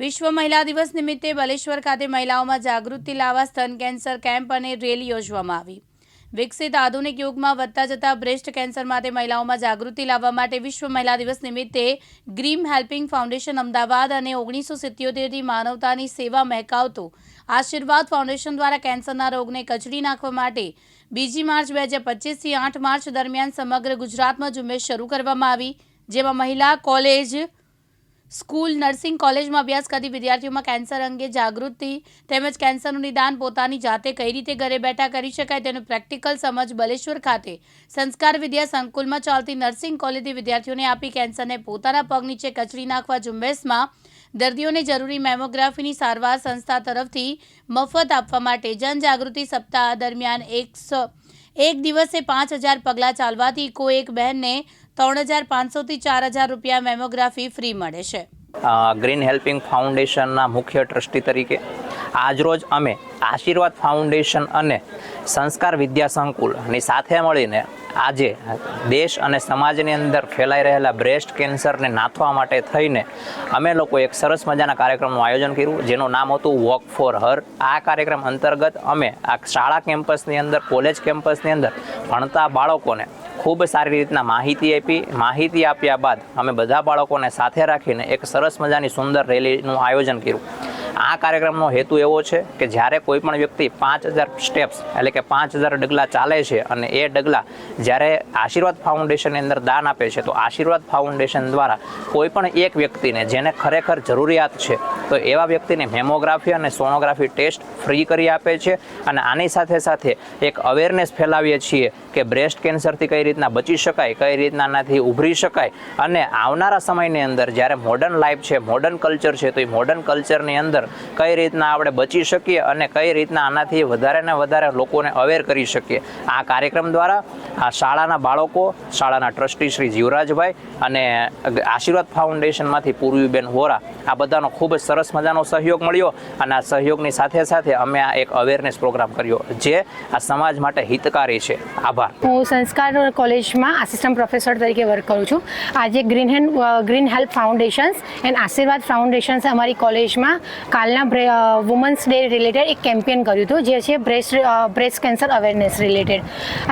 વિશ્વ મહિલા દિવસ નિમિત્તે બલેશ્વર ખાતે મહિલાઓમાં જાગૃતિ લાવવા સ્તન કેન્સર કેમ્પ અને રેલી યોજવામાં આવી. વિકસિત આધુનિક યુગમાં વધતા જતા બ્રેસ્ટ કેન્સર માટે મહિલાઓમાં જાગૃતિ લાવવા માટે વિશ્વ મહિલા દિવસ નિમિત્તે ગ્રીમ હેલ્પિંગ ફાઉન્ડેશન અમદાવાદ અને ઓગણીસો સિત્યોતેરથી માનવતાની સેવા મહેકાવતું આશીર્વાદ ફાઉન્ડેશન દ્વારા કેન્સરના રોગને કચડી નાખવા માટે બીજી માર્ચ બે હજાર પચીસથી આઠ માર્ચ દરમિયાન સમગ્ર ગુજરાતમાં ઝુંબેશ શરૂ કરવામાં આવી, જેમાં મહિલા કોલેજ સ્કૂલ, નર્સિંગ કોલેજમાં અભ્યાસ કરતી વિદ્યાર્થીઓમાં કેન્સર અંગે જાગૃતિ તેમજ કેન્સરનું નિદાન પોતાની જાતે કઈ રીતે ઘરે બેઠા કરી શકાય તેનું પ્રેક્ટિકલ સમજ બલેશ્વર ખાતે સંસ્કાર વિદ્યા સંકુલમાં ચાલતી નર્સિંગ કોલેજથી વિદ્યાર્થીઓને આપી કેન્સરને પોતાના પગ નીચે કચડી નાખવા ઝુંબેશમાં દર્દીઓને જરૂરી મેમોગ્રાફીની સારવાર સંસ્થા તરફથી મફત આપવા માટે જનજાગૃતિ સપ્તાહ દરમિયાન એકસો એક દિવસે પાંચ હજાર પગલાં ચાલવાથી કોઈ એક બહેનને ત્રણ હજાર પાંચસોથી ચાર હજાર રૂપિયા મેમોગ્રાફી ફ્રી મળે છે. ગ્રીન હેલ્પિંગ ફાઉન્ડેશનના મુખ્ય ટ્રસ્ટી તરીકે આજરોજ અમે આશીર્વાદ ફાઉન્ડેશન અને સંસ્કાર વિદ્યા સંકુલની સાથે મળીને આજે દેશ અને સમાજની અંદર ફેલાઈ રહેલા બ્રેસ્ટ કેન્સરને નાથવા માટે થઈને અમે લોકો એક સરસ મજાના કાર્યક્રમનું આયોજન કર્યું, જેનું નામ હતું વોક ફોર હર આ કાર્યક્રમ અંતર્ગત અમે આ શાળા કેમ્પસની અંદર, કોલેજ કેમ્પસની અંદર ભણતા બાળકોને ખૂબ સારી રીતના માહિતી આપી. માહિતી આપ્યા બાદ અમે બધા બાળકોને સાથે રાખીને એક સરસ મજાની સુંદર રેલીનું આયોજન કર્યું. આ કાર્યક્રમનો હેતુ એવો છે કે જ્યારે કોઈ પણ વ્યક્તિ પાંચ હજાર સ્ટેપ્સ એટલે કે પાંચ હજાર ડગલા ચાલે છે અને એ ડગલા જ્યારે આશીર્વાદ ફાઉન્ડેશનની અંદર દાન આપે છે, તો આશીર્વાદ ફાઉન્ડેશન દ્વારા કોઈ પણ એક વ્યક્તિને જેને ખરેખર જરૂરિયાત છે તો એવા વ્યક્તિને મેમોગ્રાફી અને સોનોગ્રાફી ટેસ્ટ ફ્રી કરી આપે છે અને આની સાથે સાથે એક અવેરનેસ ફેલાવીએ છીએ કે બ્રેસ્ટ કેન્સરથી કઈ રીતના બચી શકાય, કઈ રીતના આનાથી ઉભરી શકાય અને આવનારા સમયની અંદર જ્યારે મોડર્ન લાઈફ છે મોડર્ન કલ્ચર છે, તો એ મોડર્ન કલ્ચરની અંદર કઈ રીતના આપણે બચી શકીએ અને કઈ રીતના આનાથી વધારે ને વધારે લોકોને અવેર કરી શકીએ. આ કાર્યક્રમ દ્વારા આ શાળાના બાળકો, શાળાના ટ્રસ્ટી શ્રી જીવરાજભાઈ અને આશીર્વાદ ફાઉન્ડેશનમાંથી પૂર્વીબેન વોરા આ બધાનો ખૂબ જ સરસ મજાનો સહયોગ મળ્યો અને આ સહયોગની સાથે સાથે અમે આ એક અવેરનેસ પ્રોગ્રામ કર્યો, જે આ સમાજ માટે હિતકારી છે. આભાર. હું સંસ્કાર કોલેજમાં આસિસ્ટન્ટ પ્રોફેસર તરીકે વર્ક કરું છું. આજે green hand green help foundations and Aashirvad foundations અમારી કોલેજમાં કાલના વુમન્સ ડે રિલેટેડ એક કેમ્પેન કર્યું હતું, જે છે breast breast cancer awareness related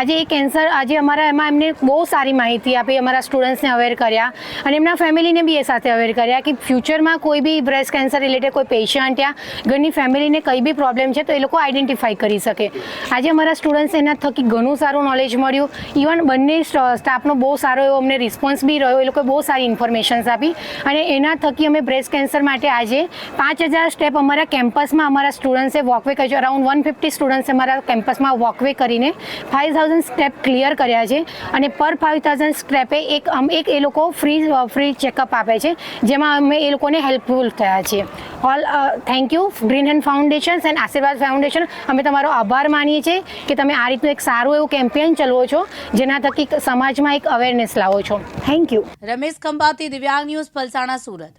આજે એ કેન્સર આજે અમારા એમાં એમને બહુ સારી માહિતી આપી, અમારા સ્ટુડન્ટ્સને અવેર કર્યા અને એમના ફેમિલીને બી એ સાથે અવેર કર્યા કે ફ્યુચરમાં કોઈ બી બ્રેસ્ટ કેન્સર રિલેટેડ કોઈ પેશન્ટ યા ઘરની ફેમિલીને કંઈ બી પ્રોબ્લેમ છે તો એ લોકો આઈડેન્ટિફાઈ કરી શકે. આજે અમારા સ્ટુડન્ટ્સ એના થકી ઘણું સારું નોલેજ મળ્યું. ઇવન બંને સ્ટાફનો બહુ સારો એવો અમને રિસ્પોન્સ બી રહ્યો. એ લોકોએ બહુ સારી ઇન્ફોર્મેશન્સ આપી. અને એના થકી અમે બ્રેસ્ટ કેન્સર માટે આજે પાંચ હજાર સ્ટેપ અમારા કેમ્પસમાં અમારા સ્ટુડન્ટ્સે વોકવે કર્યો અરાઉન્ડ વન ફિફ્ટી સ્ટુડન્ટ્સે અમારા કેમ્પસમાં વોકવે કરીને ફાઇવ થાઉઝન્ડ સ્ટેપ ક્લિયર કર્યા છે. અને પર ફાઇવ થાઉઝન્ડ સ્ટેપે એક એક એ લોકો ફ્રી ફ્રી ચેકઅપ આપે છે. જેમાં અમે એ લોકોને હેલ્પફુલ થયા છીએ. All thank you green hand foundations and Aashirvad foundation અમે તમારો આભાર માનીએ છીએ કે તમે આ રીતનું એક સારું એવું કેમ્પેન ચલાવો છો, જેના થકી સમાજમાં એક અવેરનેસ લાવો છો. થેન્ક યુ રમેશ ખંભાતી, દિવ્યાંગ ન્યૂઝ, પલસાણા, સુરત.